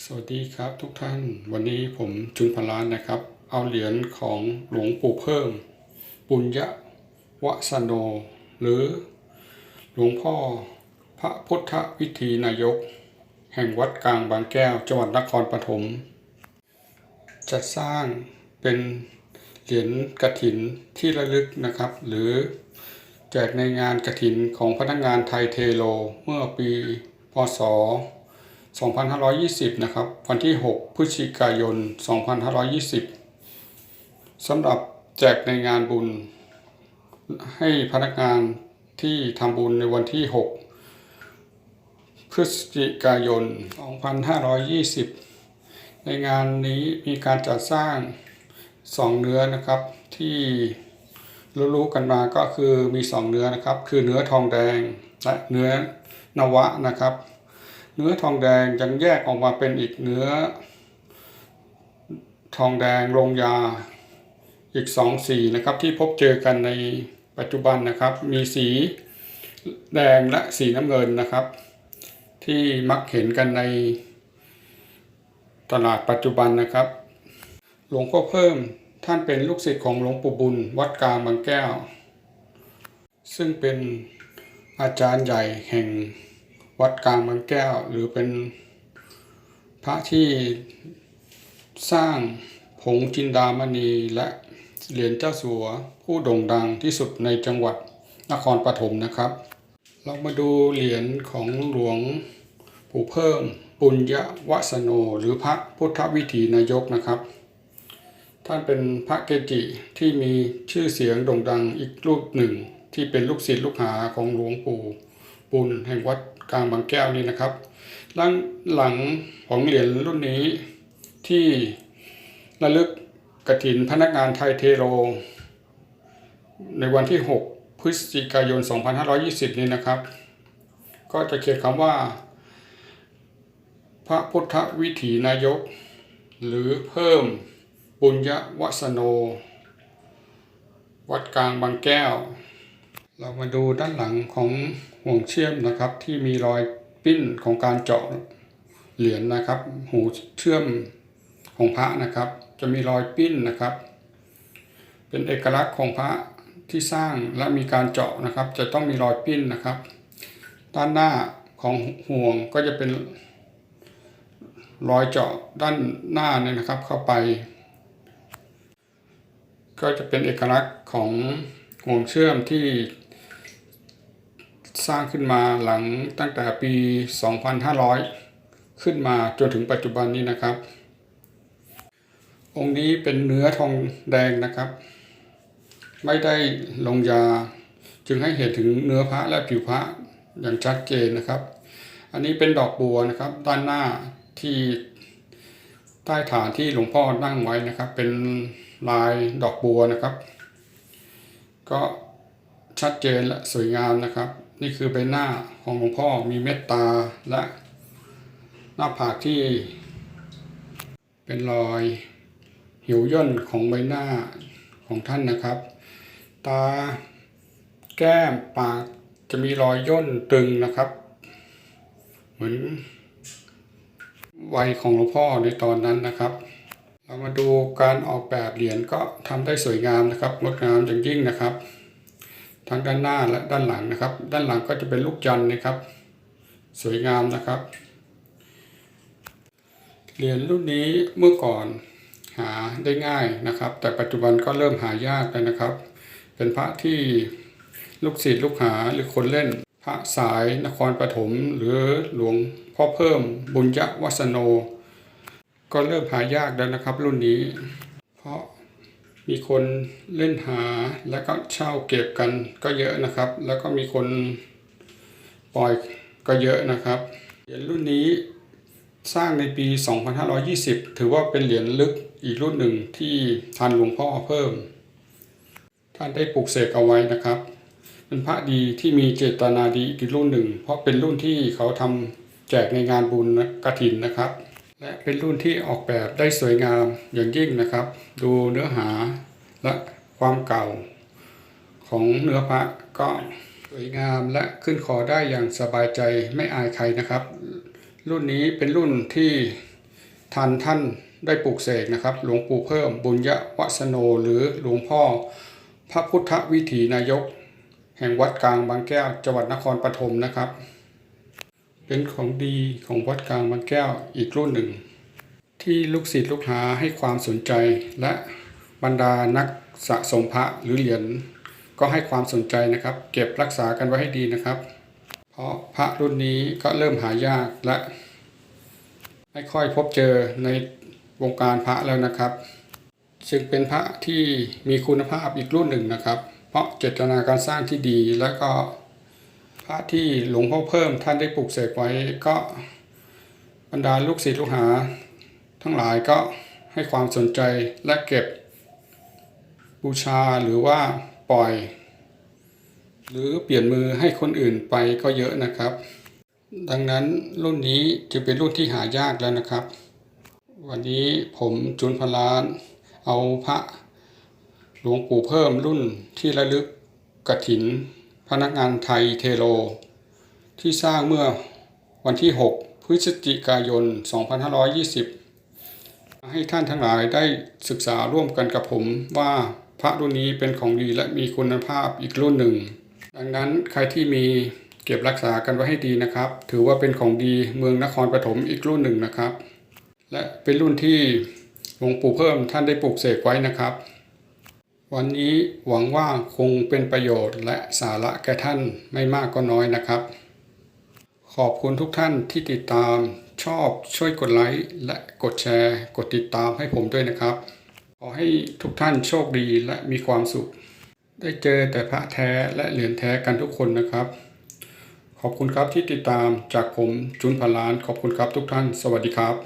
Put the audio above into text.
สวัสดีครับทุกท่านวันนี้ผมจุนพลานนะครับ เอาเหรียญของหลวงปู่เพิ่ม ปุญญะวสโน หรือหลวงพ่อพระพุทธวิธีนายก แห่งวัดกลางบางแก้วจังหวัดนครปฐมจะสร้างเป็นเหรียญกระถินที่ระลึกนะครับ หรือแจกในงานกระถินของพนักงานไทยเทโลเมื่อปีพศ 2520 นะครับ วันที่ 6 พฤศจิกายน 2520 สำหรับแจกในงานบุญ ให้พนักงานที่ทำบุญในวันที่ 6 พฤศจิกายน 2520 ในงานนี้มีการจัดสร้างสองเนื้อนะครับที่รู้ๆกันมาก็คือมีสองเนื้อนะครับ คือเนื้อทองแดงและเนื้อนวะนะครับ เนื้อทองแดงยังแยกออกมาเป็นอีกเนื้อ ทองแดงลงยาอีกสองสีนะครับที่พบเจอกันในปัจจุบันนะครับ มีสีแดงและสีน้ำเงินนะครับ ที่มักเห็นกันในตลาดปัจจุบันนะครับ หลวงพ่อเพิ่มท่านเป็นลูกศิษย์ของหลวงปู่บุญวัดกลางบางแก้ว ซึ่งเป็นอาจารย์ใหญ่แห่ง วัดกลางบางแก้ว หรือเป็นพระที่สร้างผงจินดามณีและเหรียญเจ้าสัวผู้โด่งดังที่สุดในจังหวัดนครปฐมนะครับ เรามาดูเหรียญของหลวงปู่เพิ่มปุญญวสโน หรือพระพุทธวิถีนายกนะครับ ท่านเป็นพระเกจิที่มีชื่อเสียงโด่งดังอีกรูปหนึ่ง ที่เป็นลูกศิษย์ลูกหาของหลวงปู่ปุณแห่งวัด กลางบางแก้วนี่นะครับด้านหลังของเหรียญรุ่นนี้ที่ระลึกกระถินพนักงานไทยเทโร ในวันที่ 6 พฤศจิกายน 2520 นี้นะครับ ก็จะเขียนคำว่า พระพุทธวิถีนายก หรือเพิ่มปุญญวสโน วัดกลางบางแก้ว เรามาดูด้านหลังของห่วงเชื่อมนะครับ ที่มีรอยปิ้นของการเจาะเหรียญนะครับ หูเชื่อมของพระนะครับ จะมีรอยปิ้นนะครับ เป็นเอกลักษณ์ของพระที่สร้างและมีการเจาะนะครับ จะต้องมีรอยปิ้นนะครับ ด้านหน้าของห่วงก็จะเป็นรอยเจาะด้านหน้าเนี่ยนะครับเข้าไป ก็จะเป็นเอกลักษณ์ของห่วงเชื่อมที่ สร้างขึ้นมาหลังตั้งแต่ปี 2500 ขึ้นมาจนถึงปัจจุบันนี้นะครับ องค์นี้เป็นเนื้อทองแดงนะครับ ไม่ได้ลงยา จึงให้เห็นถึงเนื้อพระและผิวพระอย่างชัดเจนนะครับ อันนี้เป็นดอกบัวนะครับ ด้านหน้าที่ใต้ฐานที่หลวงพ่อนั่งไว้นะครับ เป็นลายดอกบัวนะครับ ก็ชัดเจนและสวยงามนะครับ นี่คือใบหน้าของหลวงพ่อมีเมตตาและหน้าผากที่ เป็นรอยหิวย่นของใบหน้าของท่านนะครับ ตาแก้มปากจะมีรอยย่นตึงนะครับ เหมือนวัยของหลวงพ่อในตอนนั้นนะครับ เรามาดูการออกแบบเหรียญก็ทำได้สวยงามนะครับงดงามอย่างยิ่งนะครับ ทั้งด้านหน้าและด้านหลังนะครับ ด้านหลังก็จะเป็นลูกจันทร์นะครับ สวยงามนะครับ เหรียญรุ่นนี้เมื่อก่อนหาได้ง่ายนะครับ แต่ปัจจุบันก็เริ่มหายากแล้วนะครับ เป็นพระที่ลูกศิษย์ลูกหาหรือคนเล่น พระสายนครปฐมหรือหลวงพ่อเพิ่มบุญยวัสโน ก็เริ่มหายากแล้วนะครับ รุ่นนี้ เพราะ มีคนเล่นหาแล้วก็เช่าเก็บกันก็เยอะนะครับ แล้วก็มีคนปล่อยก็เยอะนะครับ เหรียญรุ่นนี้สร้างในปี 2520 ถือว่าเป็นเหรียญลึกอีกรุ่นหนึ่งที่ทันหลวงพ่อเพิ่ม ท่านได้ปลูกเสกเอาไว้นะครับ เป็นพระดีที่มีเจตนาดีอีกรุ่นหนึ่ง เพราะเป็นรุ่นที่เขาทำแจกในงานบุญกระถินนะครับ และเป็นรุ่นที่ออกแบบได้สวยงามอย่างยิ่งนะครับ ดูเนื้อหาและความเก่า ของเนื้อพระก็สวยงามและขึ้นคอได้อย่างสบายใจไม่อายใครนะครับ รุ่นนี้เป็นรุ่นที่ทันท่านได้ปลูกเสกนะครับ หลวงปู่เพิ่มบุญยะวัสโนหรือหลวงพ่อ พระพุทธวิถีนายก แห่งวัดกลางบางแก้วจังหวัดนครปฐมนะครับ เป็นของดีของวัดกลางบางแก้วอีกรุ่นหนึ่ง ที่ลูกศิษย์ลูกหาให้ความสนใจ และบรรดานักสะสมพระหรือเหรียญก็ให้ความสนใจนะครับ เก็บรักษากันไว้ให้ดีนะครับ เพราะพระรุ่นนี้ก็เริ่มหายากและไม่ค่อยพบเจอในวงการพระแล้วนะครับจึงเป็นพระที่มีคุณภาพอีกรุ่นหนึ่งนะครับ เพราะเจตนาการสร้างที่ดีแล้วก็ ระที่หลวงพ่อเพิ่มท่านได้ปลูกเสกไว้ก็บรรดาลูกศิษย์ลูกหา ทั้งหลายก็ให้ความสนใจและเก็บบูชาหรือว่าปล่อย หรือเปลี่ยนมือให้คนอื่นไปก็เยอะนะครับ ดังนั้นรุ่นนี้จะเป็นรุ่นที่หายากแล้วนะครับ วันนี้ผมจุนพลาน เอาพระหลวงปู่เพิ่มรุ่นที่ระลึกกฐิน พนักงานไทยเทโล ที่สร้างเมื่อวันที่ 6 พฤศจิกายน 2520 ให้ท่านทั้งหลายได้ศึกษาร่วมกันกับผมว่าพระรุ่นนี้เป็นของดีและมีคุณภาพอีกรุ่นหนึ่ง ดังนั้นใครที่มีเก็บรักษากันไว้ให้ดีนะครับ ถือว่าเป็นของดีเมืองนครปฐมอีกรุ่นหนึ่งนะครับ และเป็นรุ่นที่หลวงปู่เพิ่มท่านได้ปลูกเสกไว้นะครับ วันนี้หวังว่าคงเป็นประโยชน์และสาระแก่ท่านไม่มากก็น้อยนะครับ ขอบคุณทุกท่านที่ติดตามชอบช่วยกดไลค์และกดแชร์ กดติดตามให้ผมด้วยนะครับ ขอให้ทุกท่านโชคดีและมีความสุข ได้เจอแต่พระแท้และเหรียญแท้กันทุกคนนะครับ ขอบคุณครับที่ติดตามจากผมจุนพลาน ขอบคุณครับทุกท่าน สวัสดีครับ